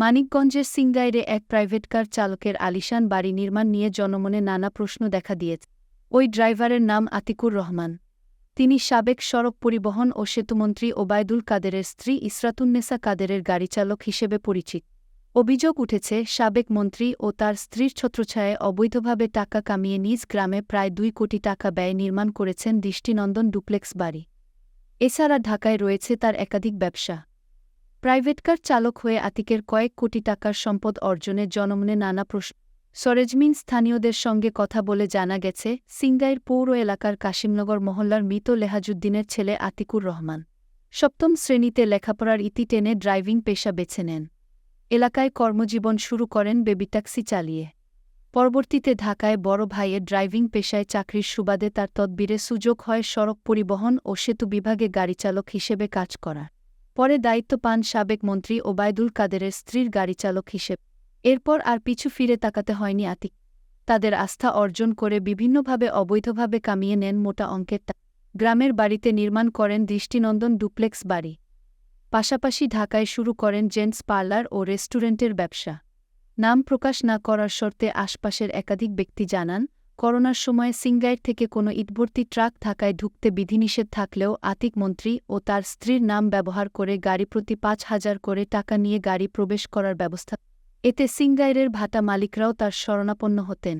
মানিকগঞ্জের সিঙ্গাইরে এক private car চালকের আলিশান বাড়ি নির্মাণ নিয়ে জনমনে নানা প্রশ্ন দেখা দিয়েছে। ওই ড্রাইভারের নাম আতিকুর রহমান। তিনি সাবেক সড়ক পরিবহন ও সেতুমন্ত্রী ওবায়দুল কাদেরের স্ত্রী ইসরাতুন্নেসা কাদেরের গাড়িচালক হিসেবে পরিচিত। অভিযোগ উঠেছে, সাবেক মন্ত্রী ও তার স্ত্রীর ছত্রছায়ায় অবৈধভাবে টাকা কামিয়ে নিজ গ্রামে প্রায় দুই কোটি টাকা ব্যয় নির্মাণ করেছেন দৃষ্টিনন্দন ডুপ্লেক্স বাড়ি। এছাড়া ঢাকায় রয়েছে তার একাধিক ব্যবসা। প্রাইভেট কার চালক হয়ে আতিকের কয়েক কোটি টাকার সম্পদ অর্জনে জনমনে নানা প্রশ্ন। সরেজমিন স্থানীয়দের সঙ্গে কথা বলে জানা গেছে সিঙ্গাইর পৌর এলাকার কাশিমনগর মহল্লার মৃত লেহাজুদ্দিনের ছেলে আতিকুর রহমান। সপ্তম শ্রেণীতে লেখাপড়ার ইতি টেনে ড্রাইভিং পেশা বেছে নেন। এলাকায় কর্মজীবন শুরু করেন বেবি ট্যাক্সি চালিয়ে। পরবর্তীতে ঢাকায় বড় ভাইয়ের ড্রাইভিং পেশায় চাকরির সুবাদে তার তদবিরে সুযোগ হয় সড়ক পরিবহন ও সেতু বিভাগে গাড়িচালক হিসেবে কাজ করার। পরে দায়িত্ব পান সাবেক মন্ত্রী ওবায়দুল কাদেরের স্ত্রীর গাড়িচালক হিসেব। এরপর আর পিছু ফিরে তাকাতে হয়নি আতিক। তাদের আস্থা অর্জন করে বিভিন্নভাবে অবৈধভাবে কামিয়ে নেন মোটা অঙ্কের গ্রামের বাড়িতে নির্মাণ করেন দৃষ্টিনন্দন ডুপ্লেক্স বাড়ি। পাশাপাশি ঢাকায় শুরু করেন জেন্টস পার্লার ও রেস্টুরেন্টের ব্যবসা। নাম প্রকাশ না করার শর্তে আশপাশের একাধিক ব্যক্তি জানান করোনার সময় সিঙ্গাইর থেকে কোনো ইটভর্তি ট্রাক ঢাকায় ঢুকতে বিধিনিষেধ থাকলেও আতিক মন্ত্রী ও তার স্ত্রীর নাম ব্যবহার করে গাড়ি প্রতি পাঁচ হাজার করে টাকা নিয়ে গাড়ি প্রবেশ করার ব্যবস্থা। এতে সিঙ্গাইরের ভাতা মালিকরাও তার শরণাপন্ন হতেন।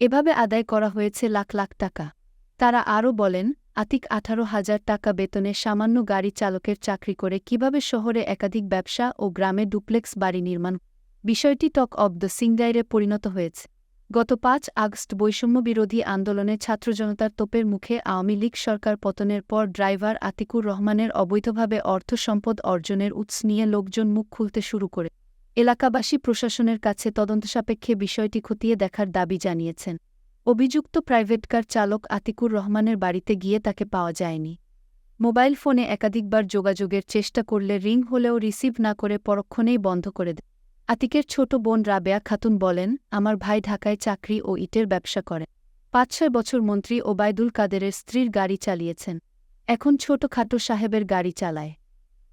এভাবে আদায় করা হয়েছে লাখ লাখ টাকা। তারা আরও বলেন, আতিক আঠারো হাজার টাকা বেতনে সামান্য গাড়ি চালকের চাকরি করে কীভাবে শহরে একাধিক ব্যবসা ও গ্রামে ডুপ্লেক্স বাড়ি নির্মাণ। বিষয়টি টক অব দ্য সিঙ্গাইরে পরিণত হয়েছে। গত পাঁচ আগস্ট বৈষম্যবিরোধী আন্দোলনে ছাত্রজনতার তোপের মুখে আওয়ামী লীগ সরকার পতনের পর ড্রাইভার আতিকুর রহমানের অবৈধভাবে অর্থ সম্পদ অর্জনের উৎস নিয়ে লোকজন মুখ খুলতে শুরু করে। এলাকাবাসী প্রশাসনের কাছে তদন্তসাপেক্ষে বিষয়টি খতিয়ে দেখার দাবি জানিয়েছেন। অভিযুক্ত প্রাইভেট কার চালক আতিকুর রহমানের বাড়িতে গিয়ে তাকে পাওয়া যায়নি। মোবাইল ফোনে একাধিকবার যোগাযোগের চেষ্টা করলে রিং হলেও রিসিভ না করে পরক্ষণেই বন্ধ করে দেয়। আতিকের ছোট বোন রাবেয়া খাতুন বলেন, আমার ভাই ঢাকায় চাকরি ও ইটের ব্যবসা করে। পাঁচ ছয় বছর মন্ত্রী ওবায়দুল কাদেরের স্ত্রীর গাড়ি চালিয়েছেন। এখন ছোট খাটো সাহেবের গাড়ি চালায়।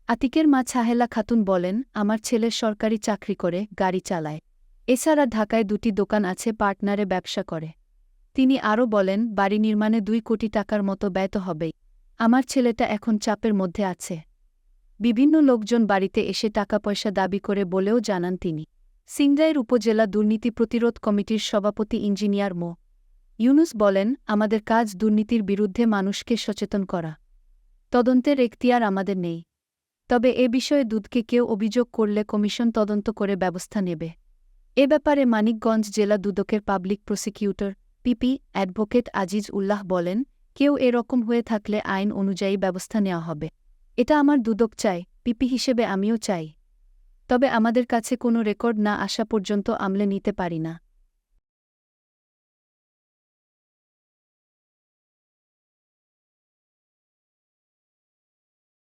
আতিকের মা ছাহেলা খাতুন বলেন, আমার ছেলে সরকারি চাকরি করে, গাড়ি চালায়। এছাড়া ঢাকায় দুটি দোকান আছে, পার্টনারে ব্যবসা করে। তিনি আরও বলেন, বাড়ি নির্মাণে দুই কোটি টাকার মতো ব্যয় তো হবেই। আমার ছেলেটা এখন চাপের মধ্যে আছে। বিভিন্ন লোকজন বাড়িতে এসে টাকা পয়সা দাবি করে বলেও জানান তিনি। সিংরাইর উপজেলা দুর্নীতি প্রতিরোধ কমিটির সভাপতি ইঞ্জিনিয়ার মো. ইউনুস বলেন, আমাদের কাজ দুর্নীতির বিরুদ্ধে মানুষকে সচেতন করা। তদন্তের এখতিয়ার আমাদের নেই। তবে এ বিষয়ে দুধকে কেউ অভিযোগ করলে কমিশন তদন্ত করে ব্যবস্থা নেবে। এ ব্যাপারে মানিকগঞ্জ জেলা দুদকের public prosecutor PP advocate Aziz Ullah বলেন, কেউ এরকম হয়ে থাকলে আইন অনুযায়ী ব্যবস্থা নেওয়া হবে। এটা আমার দুদক চাই, পিপি হিসেবে আমিও চাই। তবে আমাদের কাছে কোনো রেকর্ড না আসা পর্যন্ত আমলে নিতে পারি না।